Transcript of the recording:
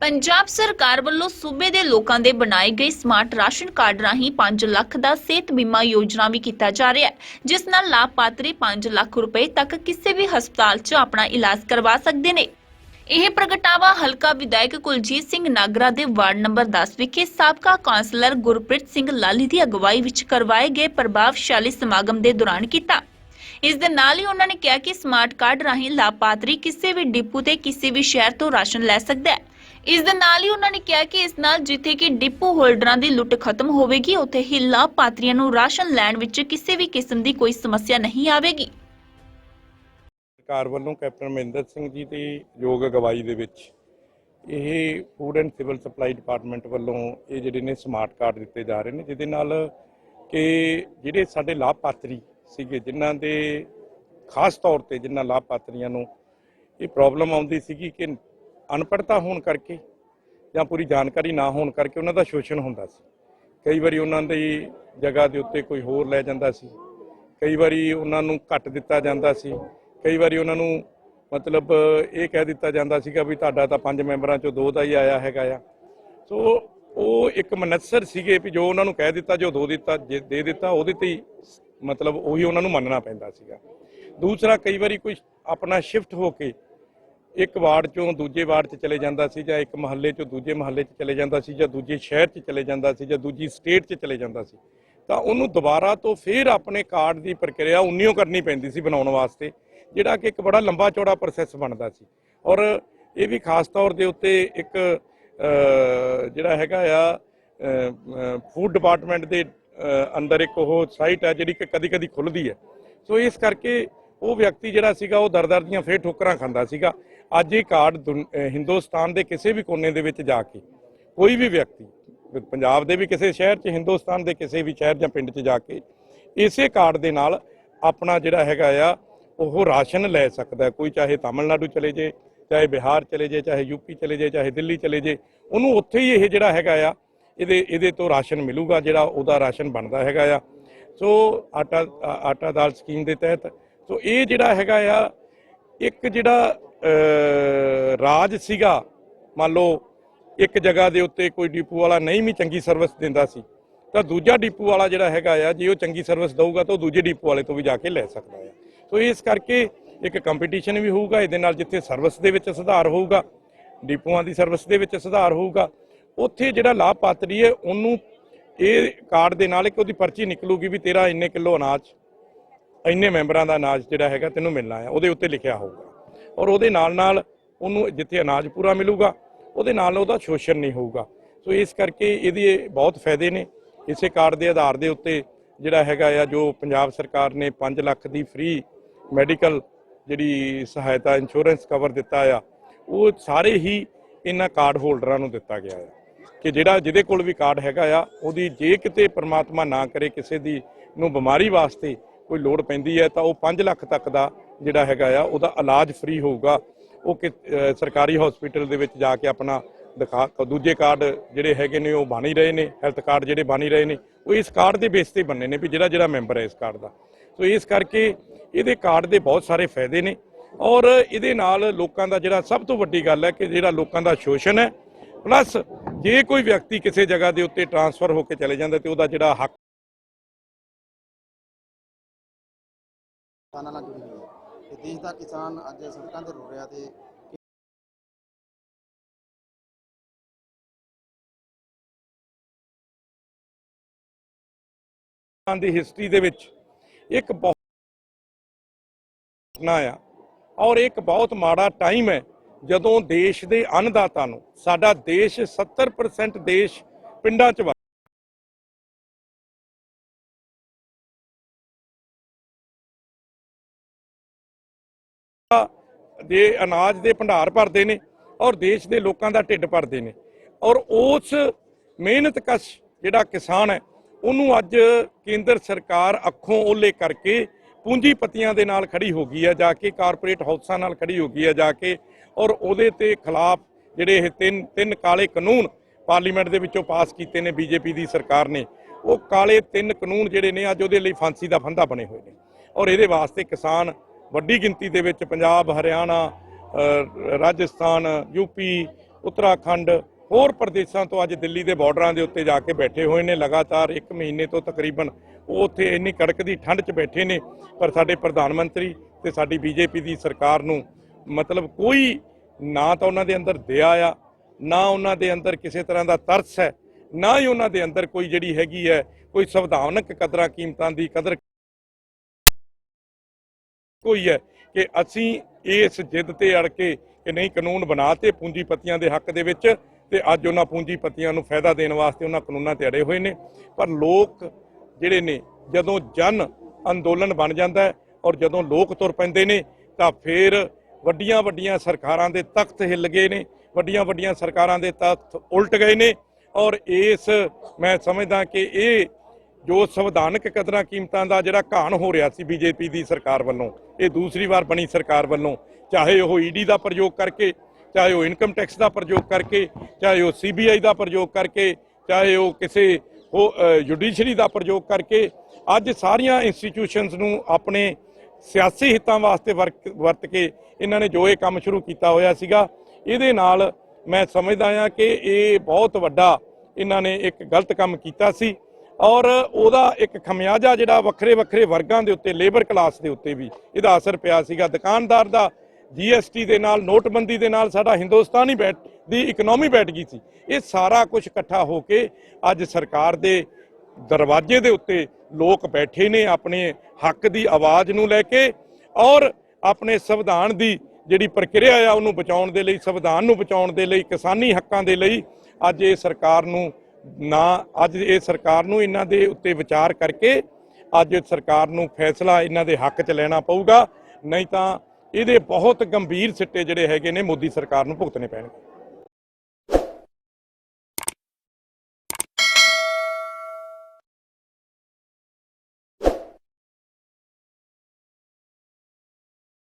ਪੰਜਾਬ ਸਰਕਾਰ ਵੱਲੋਂ ਸੂਬੇ ਦੇ ਲੋਕਾਂ ਦੇ ਬਣਾਏ ਗਏ ਸਮਾਰਟ ਰਾਸ਼ਨ ਕਾਰਡ ਰਾਹੀਂ 5 ਲੱਖ ਦਾ ਸਿਹਤ ਬੀਮਾ ਯੋਜਨਾ ਵੀ ਕੀਤਾ ਜਾ ਰਿਹਾ ਹੈ, ਜਿਸ ਨਾਲ ਲਾਭਪਾਤਰੀ 5 ਲੱਖ ਰੁਪਏ ਤੱਕ ਕਿਸੇ ਵੀ ਹਸਪਤਾਲ 'ਚ ਆਪਣਾ ਇਲਾਜ ਕਰਵਾ ਸਕਦੇ ਨੇ। ਇਹ ਪ੍ਰਗਟਾਵਾ ਹਲਕਾ ਵਿਧਾਇਕ ਕੁਲਜੀਤ ਸਿੰਘ ਨਾਗਰਾ ਦੇ ਵਾਰਡ ਨੰਬਰ 10 ਵਿਖੇ ਸਾਬਕਾ ਕਾਉਂਸਲਰ ਗੁਰਪ੍ਰੀਤ ਸਿੰਘ ਲਾਲੀ ਦੀ ਅਗਵਾਈ ਵਿੱਚ ਕਰਵਾਏ ਗਏ ਪ੍ਰਭਾਵਸ਼ਾਲੀ ਸਮਾਗਮ ਦੇ ਦੌਰਾਨ ਕੀਤਾ। ਇਸ ਦੇ ਨਾਲ ਹੀ ਉਹਨਾਂ ਨੇ ਕਿਹਾ ਕਿ ਸਮਾਰਟ ਕਾਰਡ ਰਾਹੀਂ ਲਾਭਪਾਤਰੀ ਕਿਸੇ ਵੀ ਡਿਪੂ ਤੇ ਕਿਸੇ ਵੀ ਸ਼ਹਿਰ ਤੋਂ ਰਾਸ਼ਨ ਲੈ ਸਕਦਾ ਹੈ। ਇਸ ਦੇ ਨਾਲ ਹੀ ਉਹਨਾਂ ਨੇ ਕਿਹਾ ਕਿ ਇਸ ਨਾਲ ਜਿੱਥੇ ਕਿ ਡਿਪੂ ਹੋਲਡਰਾਂ ਦੀ ਲੁੱਟ ਖਤਮ ਹੋਵੇਗੀ, ਉੱਥੇ ਹੀ ਲਾਭਪਾਤਰੀਆਂ ਨੂੰ ਰਾਸ਼ਨ ਲੈਣ ਵਿੱਚ ਕਿਸੇ ਵੀ ਕਿਸਮ ਦੀ ਕੋਈ ਸਮੱਸਿਆ ਨਹੀਂ ਆਵੇਗੀ। ਸਰਕਾਰ ਵੱਲੋਂ ਕੈਪਟਨ ਮਹਿੰਦਰ ਸਿੰਘ ਜੀ ਦੀ ਯੋਗ ਅਗਵਾਈ ਦੇ ਵਿੱਚ ਇਹ food and civil supply department ਵੱਲੋਂ ਇਹ ਜਿਹੜੇ ਨੇ ਸਮਾਰਟ ਕਾਰਡ ਦਿੱਤੇ ਜਾ ਰਹੇ ਨੇ, ਜਿਹਦੇ ਨਾਲ ਕਿ ਜਿਹੜੇ ਸਾਡੇ ਲਾਭਪਾਤਰੀ ਸੀਗੇ, ਜਿਨ੍ਹਾਂ ਦੇ ਖਾਸ ਤੌਰ ਤੇ ਜਿਨ੍ਹਾਂ ਲਾਭਪਾਤਰੀਆਂ ਨੂੰ ਇਹ ਪ੍ਰੋਬਲਮ ਆਉਂਦੀ ਸੀਗੀ ਕਿ ਅਨਪੜ੍ਹਤਾ ਹੋਣ ਕਰਕੇ ਜਾਂ ਪੂਰੀ ਜਾਣਕਾਰੀ ਨਾ ਹੋਣ ਕਰਕੇ ਉਹਨਾਂ ਦਾ ਸ਼ੋਸ਼ਣ ਹੁੰਦਾ ਸੀ। ਕਈ ਵਾਰੀ ਉਹਨਾਂ ਦੀ ਜਗ੍ਹਾ ਦੇ ਉੱਤੇ ਕੋਈ ਹੋਰ ਲੈ ਜਾਂਦਾ ਸੀ। ਕਈ ਵਾਰੀ ਉਹਨਾਂ ਨੂੰ ਘੱਟ ਦਿੱਤਾ ਜਾਂਦਾ ਸੀ। ਕਈ ਵਾਰੀ ਉਹਨਾਂ ਨੂੰ ਮਤਲਬ ਇਹ ਕਹਿ ਦਿੱਤਾ ਜਾਂਦਾ ਸੀਗਾ ਵੀ ਤੁਹਾਡਾ ਤਾਂ ਪੰਜ ਮੈਂਬਰਾਂ ਚੋਂ ਦੋ ਦਾ ਹੀ ਆਇਆ ਹੈਗਾ ਆ। ਸੋ ਉਹ ਇੱਕ ਮਨਸਰ ਸੀਗੇ ਵੀ ਜੋ ਉਹਨਾਂ ਨੂੰ ਕਹਿ ਦਿੱਤਾ, ਜੋ ਦੋ ਦਿੱਤਾ, ਜੇ ਦੇ ਦਿੱਤਾ, ਉਹਦੇ ਤੇ ਹੀ ਮਤਲਬ ਉਹੀ ਉਹਨਾਂ ਨੂੰ ਮੰਨਣਾ ਪੈਂਦਾ ਸੀਗਾ। ਦੂਸਰਾ ਕਈ ਵਾਰੀ ਕੋਈ ਆਪਣਾ ਸ਼ਿਫਟ ਹੋ ਕੇ ਇੱਕ ਵਾਰਡ ਚੋਂ ਦੂਜੇ ਵਾਰਡ 'ਚ ਚਲੇ ਜਾਂਦਾ ਸੀ ਜਾਂ ਇੱਕ ਮਹੱਲੇ ਚੋਂ ਦੂਜੇ ਮਹੱਲੇ 'ਚ ਚਲੇ ਜਾਂਦਾ ਸੀ ਜਾਂ ਦੂਜੇ ਸ਼ਹਿਰ 'ਚ ਚਲੇ ਜਾਂਦਾ ਸੀ ਜਾਂ ਦੂਜੀ ਸਟੇਟ 'ਚ ਚਲੇ ਜਾਂਦਾ ਸੀ, ਤਾਂ ਉਹਨੂੰ ਦੁਬਾਰਾ ਤੋਂ ਫਿਰ ਆਪਣੇ ਕਾਰਡ ਦੀ ਪ੍ਰਕਿਰਿਆ ਉਨੀਓ ਕਰਨੀ ਪੈਂਦੀ ਸੀ ਬਣਾਉਣ ਵਾਸਤੇ, ਜਿਹੜਾ ਕਿ ਇੱਕ ਬੜਾ ਲੰਬਾ ਚੌੜਾ ਪ੍ਰੋਸੈਸ ਬਣਦਾ ਸੀ। ਔਰ ਇਹ ਵੀ ਖਾਸ ਤੌਰ ਦੇ ਉੱਤੇ ਇੱਕ ਜਿਹੜਾ ਹੈਗਾ ਆ ਫੂਡ ਡਿਪਾਰਟਮੈਂਟ ਦੇ ਅੰਦਰ ਇੱਕ ਉਹ ਸਾਈਟ ਹੈ ਜਿਹੜੀ ਕਿ ਕਦੀ ਕਦੀ ਖੁੱਲਦੀ ਹੈ। ਸੋ ਇਸ ਕਰਕੇ ਉਹ ਵਿਅਕਤੀ ਜਿਹੜਾ ਸੀਗਾ ਉਹ ਦਰ-ਦਰ ਦੀਆਂ ਫੇਰ ਠੋਕਰਾਂ ਖਾਂਦਾ ਸੀਗਾ। ਅੱਜ ਇਹ ਕਾਰਡ ਦੁਨ- ਹਿੰਦੁਸਤਾਨ ਦੇ ਕਿਸੇ ਵੀ ਕੋਨੇ ਦੇ ਵਿੱਚ ਜਾ ਕੇ, ਕੋਈ ਵੀ ਵਿਅਕਤੀ, ਪੰਜਾਬ ਦੇ ਵੀ ਕਿਸੇ ਸ਼ਹਿਰ 'ਚ, ਹਿੰਦੁਸਤਾਨ ਦੇ ਕਿਸੇ ਵੀ ਸ਼ਹਿਰ ਜਾਂ ਪਿੰਡ 'ਚ ਜਾ ਕੇ ਇਸੇ ਕਾਰਡ ਦੇ ਨਾਲ ਆਪਣਾ ਜਿਹੜਾ ਹੈਗਾ ਆ, ਉਹ ਰਾਸ਼ਨ ਲੈ ਸਕਦਾ ਕੋਈ ਚਾਹੇ ਤਾਮਿਲਨਾਡੂ ਚਲੇ ਜੇ ਚਾਹੇ ਬਿਹਾਰ ਚਲੇ ਜੇ ਚਾਹੇ ਯੂਪੀ ਚਲੇ ਜੇ ਚਾਹੇ ਦਿੱਲੀ ਚਲੇ ਜੇ ਉਹਨੂੰ ਉੱਥੇ ਹੀ ਇਹ ਜਿਹੜਾ ਹੈਗਾ ਆ, ਇਹਦੇ ਇਹਦੇ ਤੋਂ ਰਾਸ਼ਨ ਮਿਲੂਗਾ, ਜਿਹੜਾ ਉਹਦਾ ਰਾਸ਼ਨ ਬਣਦਾ ਹੈਗਾ ਆ। ਸੋ ਆਟਾ ਆਟਾ ਦਾਲ ਸਕੀਮ ਦੇ ਤਹਿਤ, ਸੋ ਇਹ ਜਿਹੜਾ ਹੈਗਾ ਆ, ਇੱਕ ਜਿਹੜਾ ਰਾਜ ਸੀਗਾ। ਮੰਨ ਲਓ, ਇੱਕ ਜਗ੍ਹਾ ਦੇ ਉੱਤੇ ਕੋਈ ਡੀਪੂ ਵਾਲਾ ਨਹੀਂ ਵੀ ਚੰਗੀ ਸਰਵਿਸ ਦਿੰਦਾ ਸੀ, ਤਾਂ ਦੂਜਾ ਡੀਪੂ ਵਾਲਾ ਜਿਹੜਾ ਹੈਗਾ ਆ, ਜੇ ਉਹ ਚੰਗੀ ਸਰਵਿਸ ਦਊਗਾ, ਤਾਂ ਉਹ ਦੂਜੇ ਡੀਪੂ ਵਾਲੇ ਤੋਂ ਵੀ ਜਾ ਕੇ ਲੈ ਸਕਦਾ ਹੈ ਸੋ ਇਸ ਕਰਕੇ ਇੱਕ ਕੰਪੀਟੀਸ਼ਨ ਵੀ ਹੋਊਗਾ, ਇਹਦੇ ਨਾਲ ਜਿੱਥੇ ਸਰਵਿਸ ਦੇ ਵਿੱਚ ਸੁਧਾਰ ਹੋਊਗਾ, ਡੀਪੂਆਂ ਦੀ ਸਰਵਿਸ ਦੇ ਵਿੱਚ ਸੁਧਾਰ ਹੋਊਗਾ, ਉੱਥੇ ਜਿਹੜਾ ਲਾਭਪਾਤਰੀ ਹੈ, ਉਹਨੂੰ ਇਹ ਕਾਰਡ ਦੇ ਨਾਲ ਇੱਕ ਉਹਦੀ ਪਰਚੀ ਨਿਕਲੂਗੀ ਵੀ ਤੇਰਾ ਇੰਨੇ ਕਿਲੋ ਅਨਾਜ, ਇੰਨੇ ਮੈਂਬਰਾਂ ਦਾ ਅਨਾਜ ਜਿਹੜਾ ਹੈਗਾ ਤੈਨੂੰ ਮਿਲਣਾ ਹੈ ਉਹਦੇ ਉੱਤੇ ਲਿਖਿਆ ਹੋਊਗਾ। ਔਰ ਉਹਦੇ ਨਾਲ ਨਾਲ ਉਹਨੂੰ ਜਿੱਥੇ ਅਨਾਜ ਪੂਰਾ ਮਿਲੂਗਾ, ਉਹਦੇ ਨਾਲ ਉਹਦਾ ਸ਼ੋਸ਼ਣ ਨਹੀਂ ਹੋਊਗਾ। ਸੋ ਇਸ ਕਰਕੇ ਇਹਦੇ ਬਹੁਤ ਫਾਇਦੇ ਨੇ। ਇਸੇ ਕਾਰਡ ਦੇ ਆਧਾਰ ਦੇ ਉੱਤੇ ਜਿਹੜਾ ਹੈਗਾ ਆ, ਜੋ ਪੰਜਾਬ ਸਰਕਾਰ ਨੇ 5 ਲੱਖ ਦੀ ਫ੍ਰੀ ਮੈਡੀਕਲ ਜਿਹੜੀ ਸਹਾਇਤਾ ਇੰਸ਼ੋਰੈਂਸ ਕਵਰ ਦਿੱਤਾ ਆ, ਉਹ ਸਾਰੇ ਹੀ ਇਹਨਾਂ ਕਾਰਡ ਹੋਲਡਰਾਂ ਨੂੰ ਦਿੱਤਾ ਗਿਆ ਆ। ਕਿ ਜਿਹੜਾ ਜਿਹਦੇ ਕੋਲ ਵੀ ਕਾਰਡ ਹੈਗਾ ਆ, ਉਹਦੀ ਜੇ ਕਿਤੇ ਪ੍ਰਮਾਤਮਾ ਨਾ ਕਰੇ ਕਿਸੇ ਦੀ ਨੂੰ ਬਿਮਾਰੀ ਵਾਸਤੇ ਕੋਈ ਲੋੜ ਪੈਂਦੀ ਹੈ, ਤਾਂ ਉਹ 5 ਲੱਖ ਤੱਕ ਦਾ ਜਿਹੜਾ ਹੈਗਾ ਆ, ਉਹਦਾ ਇਲਾਜ ਫ੍ਰੀ ਹੋਊਗਾ। ਉਹ ਕਿ ਸਰਕਾਰੀ ਹਸਪੀਟਲ ਦੇ ਵਿੱਚ ਜਾ ਕੇ ਆਪਣਾ ਦਿਖਾ, ਦੂਜੇ ਕਾਰਡ ਜਿਹੜੇ ਹੈਗੇ ਨੇ, ਉਹ ਬਣ ਹੀ ਰਹੇ ਨੇ ਹੈਲਥ ਕਾਰਡ ਜਿਹੜੇ ਬਣ ਹੀ ਰਹੇ ਨੇ, ਉਹ ਇਸ ਕਾਰਡ ਦੇ ਬੇਸ ਤੇ ਬੰਨੇ ਨੇ ਵੀ ਜਿਹੜਾ ਜਿਹੜਾ ਮੈਂਬਰ ਹੈ ਇਸ ਕਾਰਡ ਦਾ। ਸੋ ਇਸ ਕਰਕੇ ਇਹਦੇ ਕਾਰਡ ਦੇ ਬਹੁਤ ਸਾਰੇ ਫਾਇਦੇ ਨੇ ਔਰ ਇਹਦੇ ਨਾਲ ਲੋਕਾਂ ਦਾ ਜਿਹੜਾ ਸਭ ਤੋਂ ਵੱਡੀ ਗੱਲ ਹੈ ਕਿ ਜਿਹੜਾ ਲੋਕਾਂ ਦਾ ਸ਼ੋਸ਼ਣ ਹੈ ਪਲੱਸ ਜੇ ਕੋਈ ਵਿਅਕਤੀ ਕਿਸੇ ਜਗ੍ਹਾ ਦੇ ਉੱਤੇ ਟਰਾਂਸਫਰ ਹੋ ਕੇ ਚਲੇ ਜਾਂਦਾ ਤੇ ਉਹਦਾ ਜਿਹੜਾ ਹੱਕ ਤੇ ਦੇਸ਼ ਦਾ ਕਿਸਾਨ ਅੱਜ ਸੜਕਾਂ ਤੇ ਰੋ ਰਿਹਾ ਤੇ ਪਾਕਿਸਤਾਨ ਦੀ ਹਿਸਟਰੀ ਦੇ ਵਿੱਚ ਇੱਕ ਬਹੁਤ ਘਟਨਾ ਆ ਔਰ ਇੱਕ ਬਹੁਤ ਮਾੜਾ ਟਾਈਮ ਹੈ ਜਦੋਂ ਦੇਸ਼ ਦੇ ਅੰਨਦਾਤਾ ਨੂੰ, ਸਾਡਾ ਦੇਸ਼ 70% ਦੇਸ਼ ਪਿੰਡਾਂ 'ਚ ਦੇ ਅਨਾਜ ਦੇ ਭੰਡਾਰ ਭਰਦੇ ਨੇ ਔਰ ਦੇਸ਼ ਦੇ ਲੋਕਾਂ ਦਾ ਢਿੱਡ ਭਰਦੇ ਨੇ। ਔਰ ਉਸ ਮਿਹਨਤ ਕਸ਼ ਜਿਹੜਾ ਕਿਸਾਨ ਹੈ, ਉਹਨੂੰ ਅੱਜ ਕੇਂਦਰ ਸਰਕਾਰ ਅੱਖੋਂ ਓਲੇ ਕਰਕੇ ਪੂੰਜੀਪਤੀਆਂ ਦੇ ਨਾਲ ਖੜੀ ਹੋ ਗਈ ਹੈ, ਜਾ ਕੇ ਕਾਰਪੋਰੇਟ ਹਾਊਸਾਂ ਨਾਲ ਖੜੀ ਹੋ ਗਈ ਹੈ, ਜਾ ਕੇ ਔਰ ਉਹਦੇ ਤੇ ਖਿਲਾਫ ਜਿਹੜੇ ਇਹ ਤਿੰਨ ਤਿੰਨ ਕਾਲੇ ਕਾਨੂੰਨ ਪਾਰਲੀਮੈਂਟ ਦੇ ਵਿੱਚੋਂ ਪਾਸ ਕੀਤੇ ਨੇ ਬੀਜੇਪੀ ਦੀ ਸਰਕਾਰ ਨੇ, ਉਹ ਕਾਲੇ ਤਿੰਨ ਕਾਨੂੰਨ ਜਿਹੜੇ ਨੇ ਅੱਜ ਉਹਦੇ ਲਈ ਫਾਂਸੀ ਦਾ ਫੰਦਾ ਬਣੇ ਹੋਏ ਨੇ। ਔਰ ਇਹਦੇ ਵਾਸਤੇ ਕਿਸਾਨ ਵੱਡੀ ਗਿਣਤੀ ਦੇ ਵਿੱਚ ਪੰਜਾਬ ਹਰਿਆਣਾ ਅ, ਰਾਜਸਥਾਨ ਯੂਪੀ ਉੱਤਰਾਖੰਡ ਹੋਰ ਪ੍ਰਦੇਸ਼ਾਂ ਤੋਂ ਅੱਜ ਦਿੱਲੀ ਦੇ ਬਾਰਡਰਾਂ ਦੇ ਉੱਤੇ ਜਾ ਕੇ ਬੈਠੇ ਹੋਏ ਨੇ। ਲਗਾਤਾਰ 1 ਮਹੀਨੇ ਤੋਂ ਤਕਰੀਬਨ ਉਹ ਉੱਥੇ ਇੰਨੀ ਕੜਕਦੀ ਠੰਡ 'ਚ ਬੈਠੇ ਨੇ। ਪਰ ਸਾਡੇ ਪ੍ਰਧਾਨ ਮੰਤਰੀ ਤੇ ਸਾਡੀ ਬੀਜੇਪੀ ਦੀ ਸਰਕਾਰ ਨੂੰ ਮਤਲਬ ਕੋਈ ਨਾ ਤਾਂ ਉਹਨਾਂ ਦੇ ਅੰਦਰ ਦਇਆ ਆ ਨਾ ਉਹਨਾਂ ਦੇ ਅੰਦਰ ਕਿਸੇ ਤਰ੍ਹਾਂ ਦਾ ਤਰਸ ਹੈ ਨਾ ਹੀ ਉਹਨਾਂ ਦੇ ਅੰਦਰ ਕੋਈ ਜਿਹੜੀ ਹੈਗੀ ਹੈ ਕੋਈ ਸੰਵਿਧਾਨਕ ਕਦਰਾਂ ਕੀਮਤਾਂ ਦੀ ਕਦਰ ਹੀ ਹੈ ਕਿ ਅਸੀਂ ਇਸ ਜਿੱਦ ਤੇ ਅੜ ਕੇ ਕਿ ਨਹੀਂ ਕਾਨੂੰਨ ਬਣਾਤੇ ਪੂੰਜੀਪਤੀਆਂ ਦੇ ਹੱਕ ਦੇ ਵਿੱਚ ਤੇ ਅੱਜ ਉਹਨਾਂ ਪੂੰਜੀਪਤੀਆਂ ਨੂੰ ਫਾਇਦਾ ਦੇਣ ਵਾਸਤੇ ਉਹਨਾਂ ਕਾਨੂੰਨਾਂ ਤੇ ਅੜੇ ਹੋਏ ਨੇ। ਪਰ ਲੋਕ ਜਿਹੜੇ ਨੇ, ਜਦੋਂ ਜਨ ਅੰਦੋਲਨ ਬਣ ਜਾਂਦਾ ਔਰ ਜਦੋਂ ਲੋਕ ਤੁਰ ਪੈਂਦੇ ਨੇ, ਤਾਂ ਫਿਰ ਵੱਡੀਆਂ ਵੱਡੀਆਂ ਸਰਕਾਰਾਂ ਦੇ ਤਖਤ ਹਿੱਲ ਗਏ ਨੇ, ਵੱਡੀਆਂ ਵੱਡੀਆਂ ਸਰਕਾਰਾਂ ਦੇ ਤਖਤ ਉਲਟ ਗਏ ਨੇ ਔਰ ਇਸ ਮੈਂ ਸਮਝਦਾ ਕਿ ਇਹ ਜੋ ਸੰਵਿਧਾਨਕ ਕਦਰਾਂ ਕੀਮਤਾਂ ਦਾ ਜਿਹੜਾ ਘਾਣ ਹੋ ਰਿਹਾ ਸੀ ਬੀਜੇਪੀ ਦੀ ਸਰਕਾਰ ਵੱਲੋਂ, ਇਹ ਦੂਸਰੀ ਵਾਰ ਬਣੀ ਸਰਕਾਰ ਵੱਲੋਂ, ਚਾਹੇ ਉਹ ਈਡੀ ਦਾ ਪ੍ਰਯੋਗ ਕਰਕੇ, ਚਾਹੇ ਉਹ ਇਨਕਮ ਟੈਕਸ ਦਾ ਪ੍ਰਯੋਗ ਕਰਕੇ, ਚਾਹੇ ਉਹ ਸੀਬੀਆਈ ਦਾ ਪ੍ਰਯੋਗ ਕਰਕੇ, ਚਾਹੇ ਉਹ ਕਿਸੇ ਉਹ ਜੁਡੀਸ਼ਰੀ ਦਾ ਪ੍ਰਯੋਗ ਕਰਕੇ, ਅੱਜ ਸਾਰੀਆਂ ਇੰਸਟੀਟਿਊਸ਼ਨਸ ਨੂੰ ਆਪਣੇ ਸਿਆਸੀ ਹਿੱਤਾਂ ਵਾਸਤੇ ਵਰਕ- ਵਰਤ ਕੇ ਇਹਨਾਂ ਨੇ ਜੋ ਇਹ ਕੰਮ ਸ਼ੁਰੂ ਕੀਤਾ ਹੋਇਆ ਸੀਗਾ, ਇਹਦੇ ਨਾਲ ਮੈਂ ਸਮਝਦਾ ਹਾਂ ਕਿ ਇਹ ਬਹੁਤ ਵੱਡਾ ਇਹਨਾਂ ਨੇ ਇੱਕ ਗਲਤ ਕੰਮ ਕੀਤਾ ਸੀ। ਔਰ ਉਹਦਾ ਇੱਕ ਖਮਿਆਜਾ ਜਿਹੜਾ ਵੱਖਰੇ ਵੱਖਰੇ ਵਰਗਾਂ ਦੇ ਉੱਤੇ ਲੇਬਰ ਕਲਾਸ ਦੇ ਉੱਤੇ ਵੀ ਇਹਦਾ ਅਸਰ ਪਿਆ ਸੀਗਾ। ਦੁਕਾਨਦਾਰ ਦਾ ਜੀਐਸਟੀ ਦੇ ਨਾਲ, ਨੋਟਬੰਦੀ ਦੇ ਨਾਲ ਸਾਡਾ ਹਿੰਦੁਸਤਾਨੀ ਬੈਠ ਦੀ ਇਕਨੋਮੀ ਬੈਠ ਗਈ ਸੀ। ਇਹ ਸਾਰਾ ਕੁਝ ਇਕੱਠਾ ਹੋ ਕੇ ਅੱਜ ਸਰਕਾਰ ਦੇ ਦਰਵਾਜ਼ੇ ਦੇ ਉੱਤੇ ਲੋਕ ਬੈਠੇ ਨੇ ਆਪਣੇ ਹੱਕ ਦੀ ਆਵਾਜ਼ ਨੂੰ ਲੈ ਕੇ ਔਰ ਆਪਣੇ ਸੰਵਿਧਾਨ ਦੀ ਜਿਹੜੀ ਪ੍ਰਕਿਰਿਆ ਆ, ਉਹਨੂੰ ਬਚਾਉਣ ਦੇ ਲਈ, ਸੰਵਿਧਾਨ ਨੂੰ ਬਚਾਉਣ ਦੇ ਲਈ, ਕਿਸਾਨੀ ਹੱਕਾਂ ਦੇ ਲਈ ਅੱਜ ਇਹ ਸਰਕਾਰ ਨੂੰ ਨਾ ਅੱਜ ਇਹ ਸਰਕਾਰ ਨੂੰ ਇਹਨਾਂ ਦੇ ਉੱਤੇ ਵਿਚਾਰ ਕਰਕੇ ਅੱਜ ਸਰਕਾਰ ਨੂੰ ਫੈਸਲਾ ਇਹਨਾਂ ਦੇ ਹੱਕ 'ਚ ਲੈਣਾ ਪਊਗਾ, ਨਹੀਂ ਤਾਂ ਇਹਦੇ ਬਹੁਤ ਗੰਭੀਰ ਸਿੱਟੇ ਜਿਹੜੇ ਹੈਗੇ ਨੇ ਮੋਦੀ ਸਰਕਾਰ ਨੂੰ ਭੁਗਤਣੇ ਪੈਣਗੇ।